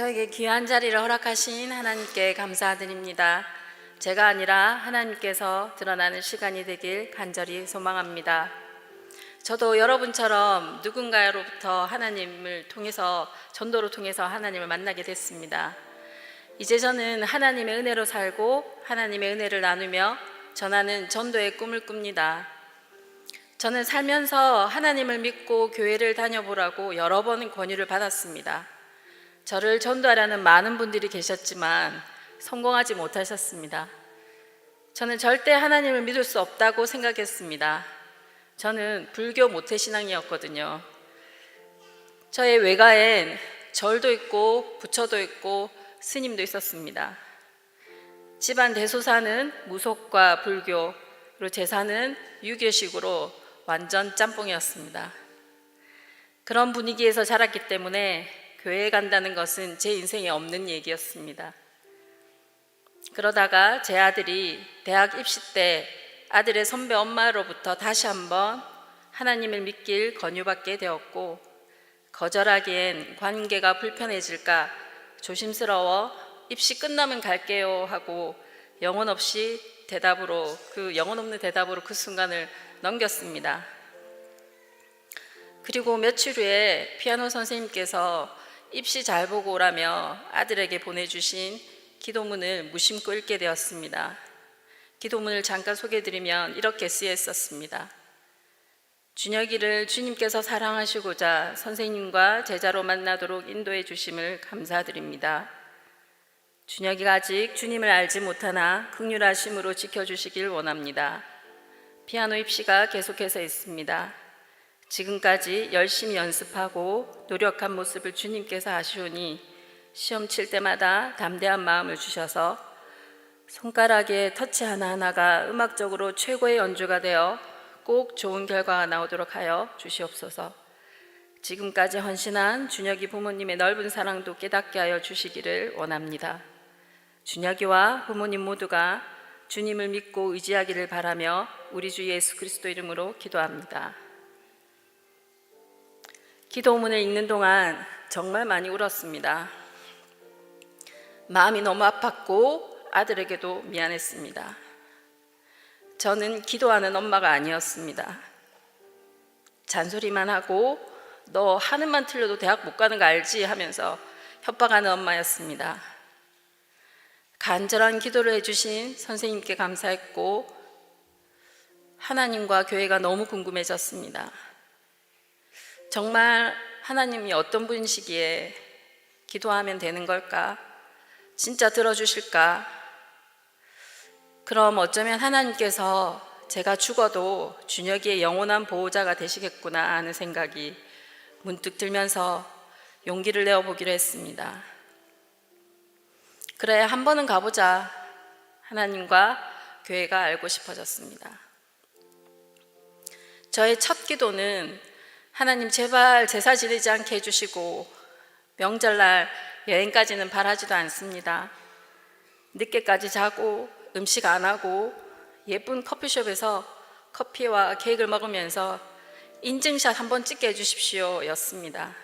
저에게 귀한 자리를 허락하신 하나님께 감사드립니다. 제가 아니라 하나님께서 드러나는 시간이 되길 간절히 소망합니다. 저도 여러분처럼 누군가로부터 하나님을 통해서 전도를 통해서 하나님을 만나게 됐습니다. 이제 저는 하나님의 은혜로 살고 하나님의 은혜를 나누며 전하는 전도의 꿈을 꿉니다. 저는 살면서 하나님을 믿고 교회를 다녀보라고 여러 번 권유를 받았습니다. 저를 전도하려는 많은 분들이 계셨지만 성공하지 못하셨습니다. 저는 절대 하나님을 믿을 수 없다고 생각했습니다. 저는 불교 모태 신앙이었거든요. 저의 외가엔 절도 있고 부처도 있고 스님도 있었습니다. 집안 대소사는 무속과 불교, 그리고 제사는 유교식으로 완전 짬뽕이었습니다. 그런 분위기에서 자랐기 때문에 교회에 간다는 것은 제 인생에 없는 얘기였습니다. 그러다가 제 아들이 대학 입시 때 아들의 선배 엄마로부터 다시 한번 하나님을 믿길 권유받게 되었고 거절하기엔 관계가 불편해질까 조심스러워 입시 끝나면 갈게요 하고 영혼 없이 대답으로 그 영혼 없는 대답으로 그 순간을 넘겼습니다. 그리고 며칠 후에 피아노 선생님께서 입시 잘 보고 오라며 아들에게 보내주신 기도문을 무심코 읽게 되었습니다. 기도문을 잠깐 소개해드리면 이렇게 쓰여 있었습니다. 준혁이를 주님께서 사랑하시고자 선생님과 제자로 만나도록 인도해 주심을 감사드립니다. 준혁이가 아직 주님을 알지 못하나 극률하심으로 지켜주시길 원합니다. 피아노 입시가 계속해서 있습니다. 지금까지 열심히 연습하고 노력한 모습을 주님께서 아시오니 시험 칠 때마다 담대한 마음을 주셔서 손가락의 터치 하나하나가 음악적으로 최고의 연주가 되어 꼭 좋은 결과가 나오도록 하여 주시옵소서. 지금까지 헌신한 준혁이 부모님의 넓은 사랑도 깨닫게 하여 주시기를 원합니다. 준혁이와 부모님 모두가 주님을 믿고 의지하기를 바라며 우리 주 예수 그리스도 이름으로 기도합니다. 기도문을 읽는 동안 정말 많이 울었습니다. 마음이 너무 아팠고 아들에게도 미안했습니다. 저는 기도하는 엄마가 아니었습니다. 잔소리만 하고 너 하는만 틀려도 대학 못 가는 거 알지 하면서 협박하는 엄마였습니다. 간절한 기도를 해주신 선생님께 감사했고 하나님과 교회가 너무 궁금해졌습니다. 정말 하나님이 어떤 분이시기에 기도하면 되는 걸까? 진짜 들어주실까? 그럼 어쩌면 하나님께서 제가 죽어도 준혁이의 영원한 보호자가 되시겠구나 하는 생각이 문득 들면서 용기를 내어 보기로 했습니다. 그래, 한 번은 가보자. 하나님과 교회가 알고 싶어졌습니다. 저의 첫 기도는 하나님 제발 제사 지내지 않게 해주시고 명절날 여행까지는 바라지도 않습니다. 늦게까지 자고 음식 안 하고 예쁜 커피숍에서 커피와 케이크를 먹으면서 인증샷 한번 찍게 해주십시오 였습니다.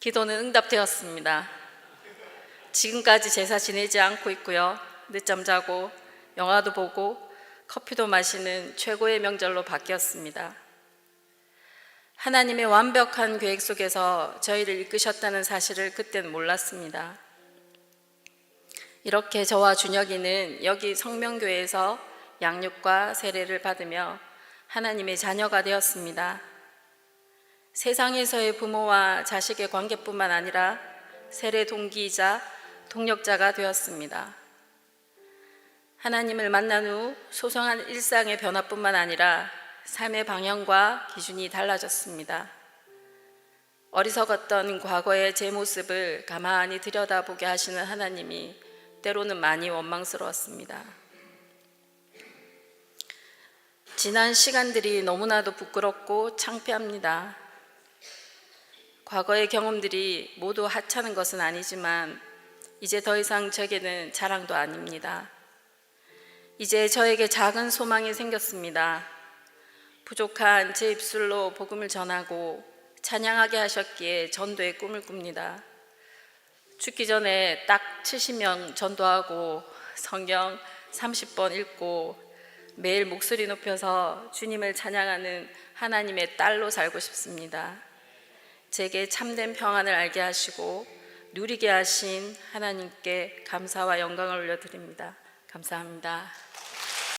기도는 응답되었습니다. 지금까지 제사 지내지 않고 있고요. 늦잠 자고 영화도 보고 커피도 마시는 최고의 명절로 바뀌었습니다. 하나님의 완벽한 계획 속에서 저희를 이끄셨다는 사실을 그때는 몰랐습니다. 이렇게 저와 준혁이는 여기 성명교회에서 양육과 세례를 받으며 하나님의 자녀가 되었습니다. 세상에서의 부모와 자식의 관계뿐만 아니라 세례 동기이자 동력자가 되었습니다. 하나님을 만난 후 소소한 일상의 변화뿐만 아니라 삶의 방향과 기준이 달라졌습니다. 어리석었던 과거의 제 모습을 가만히 들여다보게 하시는 하나님이 때로는 많이 원망스러웠습니다. 지난 시간들이 너무나도 부끄럽고 창피합니다. 과거의 경험들이 모두 하찮은 것은 아니지만 이제 더 이상 제게는 자랑도 아닙니다. 이제 저에게 작은 소망이 생겼습니다. 부족한 제 입술로 복음을 전하고 찬양하게 하셨기에 전도의 꿈을 꿉니다. 죽기 전에 딱 70명 전도하고 성경 30번 읽고 매일 목소리 높여서 주님을 찬양하는 하나님의 딸로 살고 싶습니다. 제게 참된 평안을 알게 하시고 누리게 하신 하나님께 감사와 영광을 올려드립니다. 감사합니다.